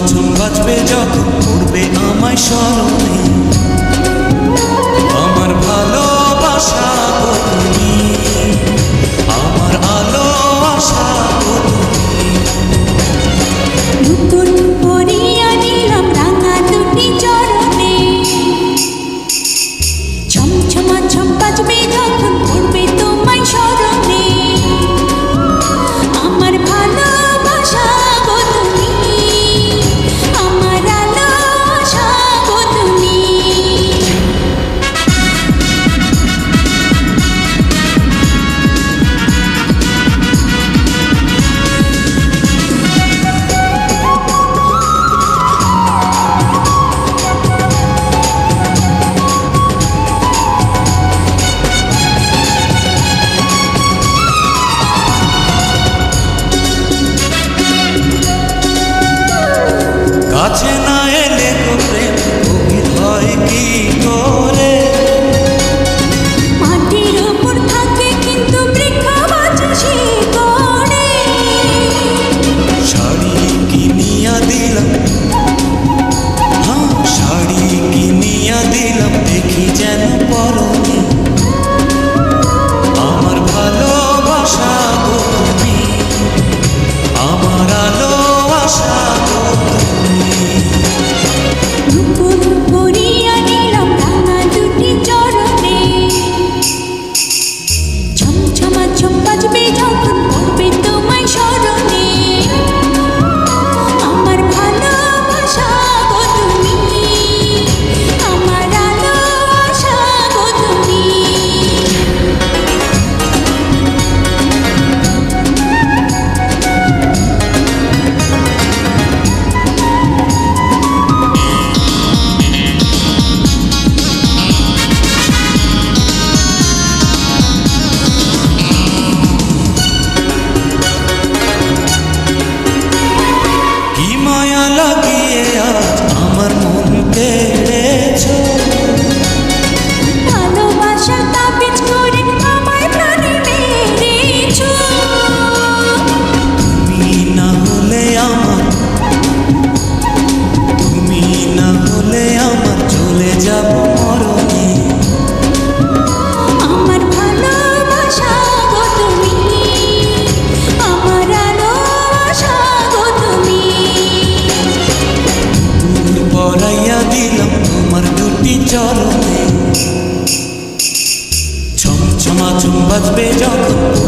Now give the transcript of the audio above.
বাঁচন বাঁচবে যখন করবে আমায় সব। চরণে ছমছমা চুম বাজবে যখন।